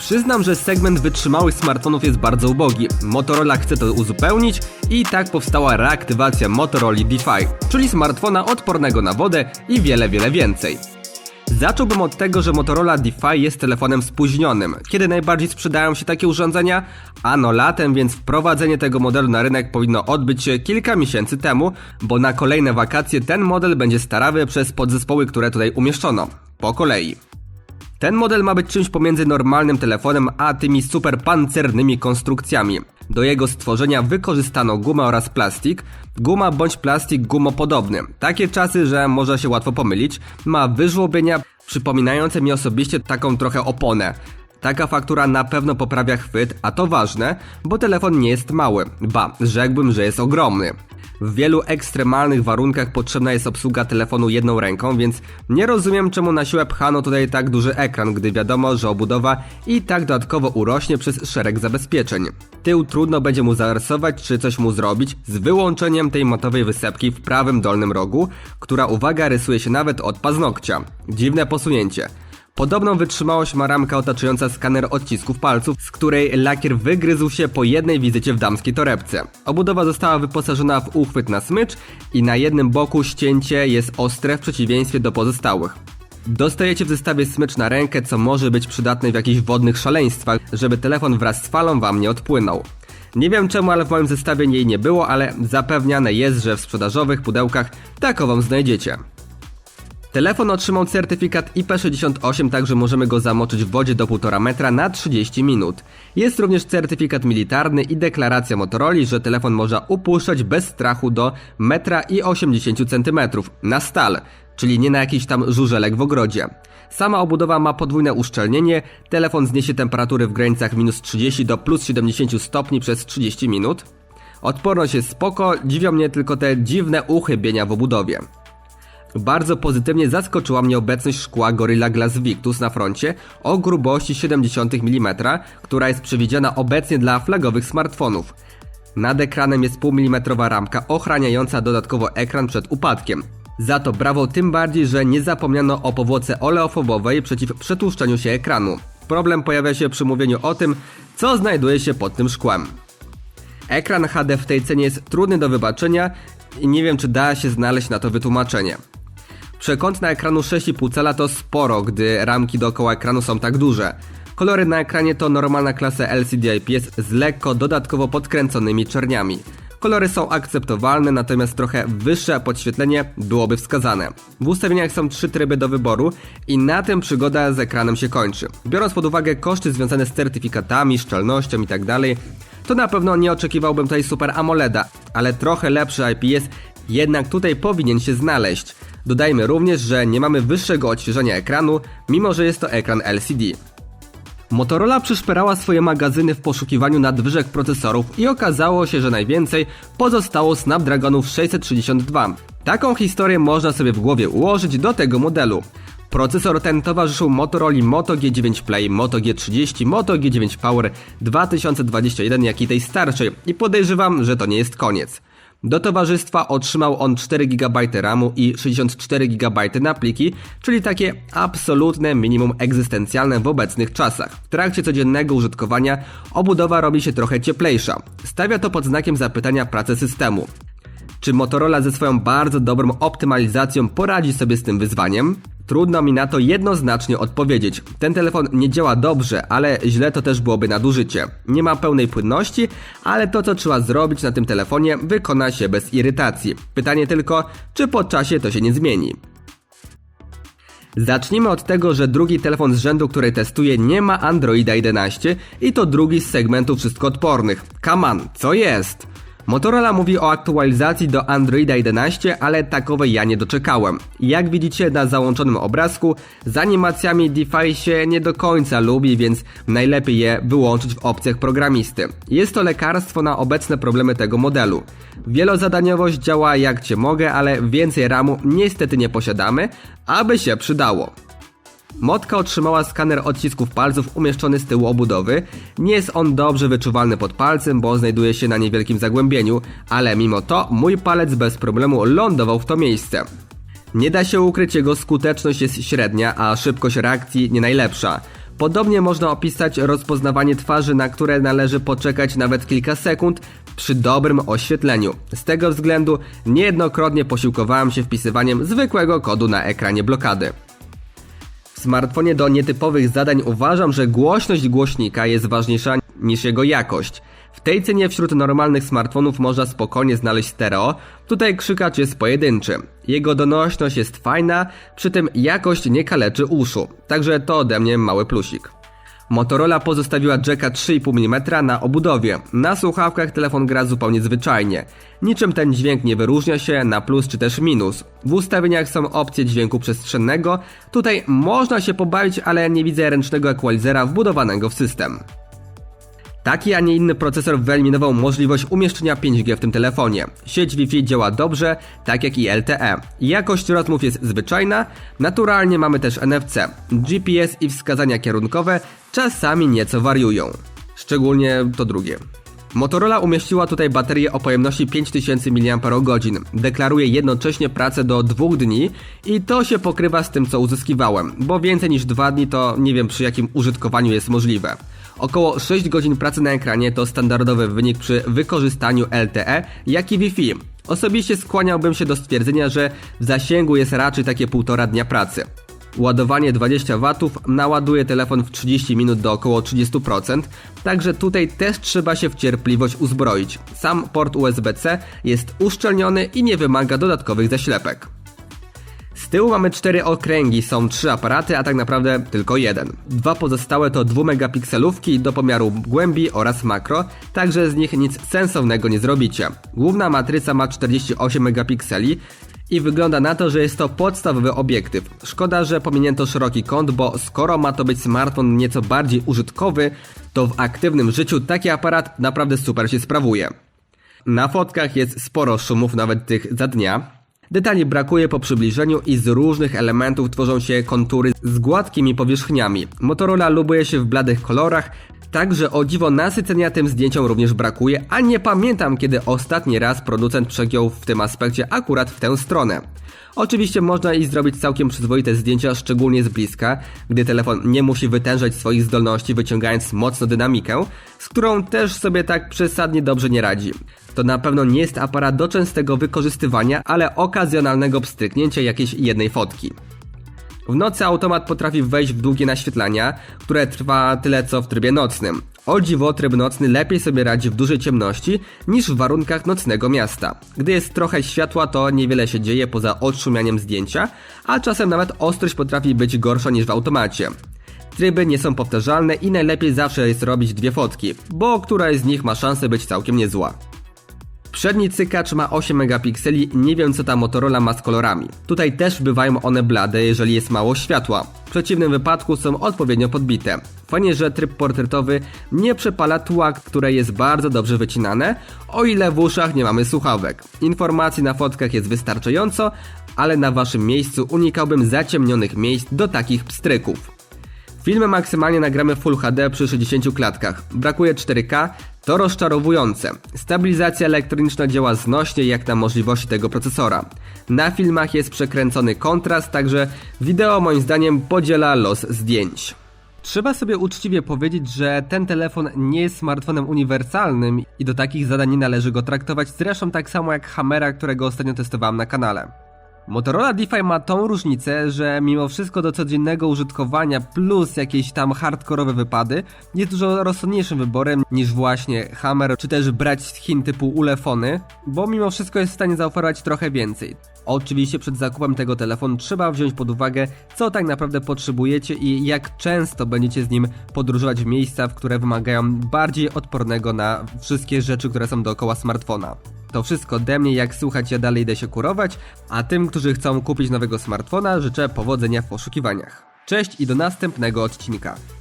Przyznam, że segment wytrzymałych smartfonów jest bardzo ubogi. Motorola chce to uzupełnić i tak powstała reaktywacja Motorola DeFi, czyli smartfona odpornego na wodę i wiele, wiele więcej. Zacząłbym od tego, że Motorola DeFi jest telefonem spóźnionym. Kiedy najbardziej sprzedają się takie urządzenia? Ano latem, więc wprowadzenie tego modelu na rynek powinno odbyć się kilka miesięcy temu, bo na kolejne wakacje ten model będzie starawy przez podzespoły, które tutaj umieszczono. Po kolei. Ten model ma być czymś pomiędzy normalnym telefonem a tymi super pancernymi konstrukcjami. Do jego stworzenia wykorzystano gumę oraz plastik. Guma bądź plastik gumopodobny. Takie czasy, że można się łatwo pomylić. Ma wyżłobienia przypominające mi osobiście taką trochę oponę. Taka faktura na pewno poprawia chwyt, a to ważne, bo telefon nie jest mały. Ba, rzekłbym, że jest ogromny. W wielu ekstremalnych warunkach potrzebna jest obsługa telefonu jedną ręką, więc nie rozumiem czemu na siłę pchano tutaj tak duży ekran, gdy wiadomo, że obudowa i tak dodatkowo urośnie przez szereg zabezpieczeń. Tył trudno będzie mu zarysować czy coś mu zrobić z wyłączeniem tej matowej wysepki w prawym dolnym rogu, która uwaga rysuje się nawet od paznokcia. Dziwne posunięcie. Podobną wytrzymałość ma ramka otaczająca skaner odcisków palców, z której lakier wygryzł się po jednej wizycie w damskiej torebce. Obudowa została wyposażona w uchwyt na smycz i na jednym boku ścięcie jest ostre w przeciwieństwie do pozostałych. Dostajecie w zestawie smycz na rękę, co może być przydatne w jakichś wodnych szaleństwach, żeby telefon wraz z falą wam nie odpłynął. Nie wiem czemu, ale w moim zestawie jej nie było, ale zapewniane jest, że w sprzedażowych pudełkach takową znajdziecie. Telefon otrzymał certyfikat IP68, także możemy go zamoczyć w wodzie do 1,5 metra na 30 minut. Jest również certyfikat militarny i deklaracja Motorola, że telefon można upuszczać bez strachu do 1,80 cm na stal, czyli nie na jakiś tam żużelek w ogrodzie. Sama obudowa ma podwójne uszczelnienie, telefon zniesie temperatury w granicach minus 30 do plus 70 stopni przez 30 minut. Odporność jest spoko, dziwią mnie tylko te dziwne uchybienia w obudowie. Bardzo pozytywnie zaskoczyła mnie obecność szkła Gorilla Glass Victus na froncie o grubości 70 mm, która jest przewidziana obecnie dla flagowych smartfonów. Nad ekranem jest półmilimetrowa ramka ochraniająca dodatkowo ekran przed upadkiem. Za to brawo tym bardziej, że nie zapomniano o powłoce oleofobowej przeciw przetłuszczeniu się ekranu. Problem pojawia się przy mówieniu o tym, co znajduje się pod tym szkłem. Ekran HD w tej cenie jest trudny do wybaczenia i nie wiem czy da się znaleźć na to wytłumaczenie. Przekątna ekranu 6,5 cala to sporo, gdy ramki dookoła ekranu są tak duże. Kolory na ekranie to normalna klasa LCD IPS z lekko dodatkowo podkręconymi czerniami. Kolory są akceptowalne, natomiast trochę wyższe podświetlenie byłoby wskazane. W ustawieniach są trzy tryby do wyboru i na tym przygoda z ekranem się kończy. Biorąc pod uwagę koszty związane z certyfikatami, szczelnością itd., to na pewno nie oczekiwałbym tutaj Super AMOLEDa, ale trochę lepszy IPS jednak tutaj powinien się znaleźć. Dodajmy również, że nie mamy wyższego odświeżenia ekranu, mimo że jest to ekran LCD. Motorola przyszperała swoje magazyny w poszukiwaniu nadwyżek procesorów i okazało się, że najwięcej pozostało Snapdragonów 662. Taką historię można sobie w głowie ułożyć do tego modelu. Procesor ten towarzyszył Motorola Moto G9 Play, Moto G30, Moto G9 Power 2021, jak i tej starszej i podejrzewam, że to nie jest koniec. Do towarzystwa otrzymał on 4 GB RAMu i 64 GB na pliki, czyli takie absolutne minimum egzystencjalne w obecnych czasach. W trakcie codziennego użytkowania obudowa robi się trochę cieplejsza. Stawia to pod znakiem zapytania pracę systemu. Czy Motorola ze swoją bardzo dobrą optymalizacją poradzi sobie z tym wyzwaniem? Trudno mi na to jednoznacznie odpowiedzieć. Ten telefon nie działa dobrze, ale źle to też byłoby nadużycie. Nie ma pełnej płynności, ale to co trzeba zrobić na tym telefonie wykona się bez irytacji. Pytanie tylko, czy po czasie to się nie zmieni. Zacznijmy od tego, że drugi telefon z rzędu, który testuję, nie ma Androida 11 i to drugi z segmentu wszystkoodpornych. Kaman, co jest? Motorola mówi o aktualizacji do Androida 11, ale takowej ja nie doczekałem. Jak widzicie na załączonym obrazku, z animacjami DeFi się nie do końca lubi, więc najlepiej je wyłączyć w opcjach programisty. Jest to lekarstwo na obecne problemy tego modelu. Wielozadaniowość działa jak cię mogę, ale więcej RAMu niestety nie posiadamy, aby się przydało. Motka otrzymała skaner odcisków palców umieszczony z tyłu obudowy. Nie jest on dobrze wyczuwalny pod palcem, bo znajduje się na niewielkim zagłębieniu, ale mimo to mój palec bez problemu lądował w to miejsce. Nie da się ukryć, jego skuteczność jest średnia, a szybkość reakcji nie najlepsza. Podobnie można opisać rozpoznawanie twarzy, na które należy poczekać nawet kilka sekund przy dobrym oświetleniu. Z tego względu niejednokrotnie posiłkowałem się wpisywaniem zwykłego kodu na ekranie blokady. W smartfonie do nietypowych zadań uważam, że głośność głośnika jest ważniejsza niż jego jakość. W tej cenie wśród normalnych smartfonów można spokojnie znaleźć stereo, tutaj krzykacz jest pojedynczy. Jego donośność jest fajna, przy tym jakość nie kaleczy uszu, także to ode mnie mały plusik. Motorola pozostawiła jacka 3,5 mm na obudowie. Na słuchawkach telefon gra zupełnie zwyczajnie. Niczym ten dźwięk nie wyróżnia się na plus czy też minus. W ustawieniach są opcje dźwięku przestrzennego. Tutaj można się pobawić, ale nie widzę ręcznego equalizera wbudowanego w system. Taki, a nie inny procesor wyeliminował możliwość umieszczenia 5G w tym telefonie. Sieć Wi-Fi działa dobrze, tak jak i LTE. Jakość rozmów jest zwyczajna, naturalnie mamy też NFC. GPS i wskazania kierunkowe czasami nieco wariują. Szczególnie to drugie. Motorola umieściła tutaj baterię o pojemności 5000 mAh. Deklaruje jednocześnie pracę do dwóch dni i to się pokrywa z tym co uzyskiwałem, bo więcej niż dwa dni to nie wiem przy jakim użytkowaniu jest możliwe. Około 6 godzin pracy na ekranie to standardowy wynik przy wykorzystaniu LTE, jak i Wi-Fi. Osobiście skłaniałbym się do stwierdzenia, że w zasięgu jest raczej takie półtora dnia pracy. Ładowanie 20 W naładuje telefon w 30 minut do około 30%, także tutaj też trzeba się w cierpliwość uzbroić. Sam port USB-C jest uszczelniony i nie wymaga dodatkowych zaślepek. Z tyłu mamy cztery okręgi, są trzy aparaty, a tak naprawdę tylko jeden. Dwa pozostałe to 2-megapikselówki do pomiaru głębi oraz makro, także z nich nic sensownego nie zrobicie. Główna matryca ma 48 megapikseli i wygląda na to, że jest to podstawowy obiektyw. Szkoda, że pominięto szeroki kąt, bo skoro ma to być smartfon nieco bardziej użytkowy, to w aktywnym życiu taki aparat naprawdę super się sprawuje. Na fotkach jest sporo szumów, nawet tych za dnia. Detali brakuje po przybliżeniu i z różnych elementów tworzą się kontury z gładkimi powierzchniami. Motorola lubuje się w bladych kolorach, także o dziwo nasycenia tym zdjęciom również brakuje, a nie pamiętam kiedy ostatni raz producent przegiął w tym aspekcie akurat w tę stronę. Oczywiście można i zrobić całkiem przyzwoite zdjęcia, szczególnie z bliska, gdy telefon nie musi wytężać swoich zdolności, wyciągając mocno dynamikę, z którą też sobie tak przesadnie dobrze nie radzi. To na pewno nie jest aparat do częstego wykorzystywania, ale okazjonalnego pstryknięcia jakiejś jednej fotki. W nocy automat potrafi wejść w długie naświetlania, które trwa tyle co w trybie nocnym. O dziwo tryb nocny lepiej sobie radzi w dużej ciemności niż w warunkach nocnego miasta. Gdy jest trochę światła to niewiele się dzieje poza odszumianiem zdjęcia, a czasem nawet ostrość potrafi być gorsza niż w automacie. Tryby nie są powtarzalne i najlepiej zawsze jest robić dwie fotki, bo któraś z nich ma szansę być całkiem niezła. Przedni cykacz ma 8 megapikseli, nie wiem co ta Motorola ma z kolorami. Tutaj też bywają one blade, jeżeli jest mało światła. W przeciwnym wypadku są odpowiednio podbite. Fajnie, że tryb portretowy nie przepala tła, które jest bardzo dobrze wycinane, o ile w uszach nie mamy słuchawek. Informacji na fotkach jest wystarczająco, ale na waszym miejscu unikałbym zaciemnionych miejsc do takich pstryków. Filmy maksymalnie nagramy Full HD przy 60 klatkach. Brakuje 4K, to rozczarowujące. Stabilizacja elektroniczna działa znośnie jak na możliwości tego procesora. Na filmach jest przekręcony kontrast, także wideo moim zdaniem podziela los zdjęć. Trzeba sobie uczciwie powiedzieć, że ten telefon nie jest smartfonem uniwersalnym i do takich zadań nie należy go traktować, zresztą tak samo jak Hammera, którego ostatnio testowałem na kanale. Motorola DeFi ma tą różnicę, że mimo wszystko do codziennego użytkowania plus jakieś tam hardkorowe wypady jest dużo rozsądniejszym wyborem niż właśnie Hammer czy też brać z Chin typu ulefony, bo mimo wszystko jest w stanie zaoferować trochę więcej. Oczywiście przed zakupem tego telefonu trzeba wziąć pod uwagę co tak naprawdę potrzebujecie i jak często będziecie z nim podróżować w miejsca, w które wymagają bardziej odpornego na wszystkie rzeczy, które są dookoła smartfona. To wszystko ode mnie, jak słuchać ja dalej idę się kurować, a tym, którzy chcą kupić nowego smartfona życzę powodzenia w poszukiwaniach. Cześć i do następnego odcinka.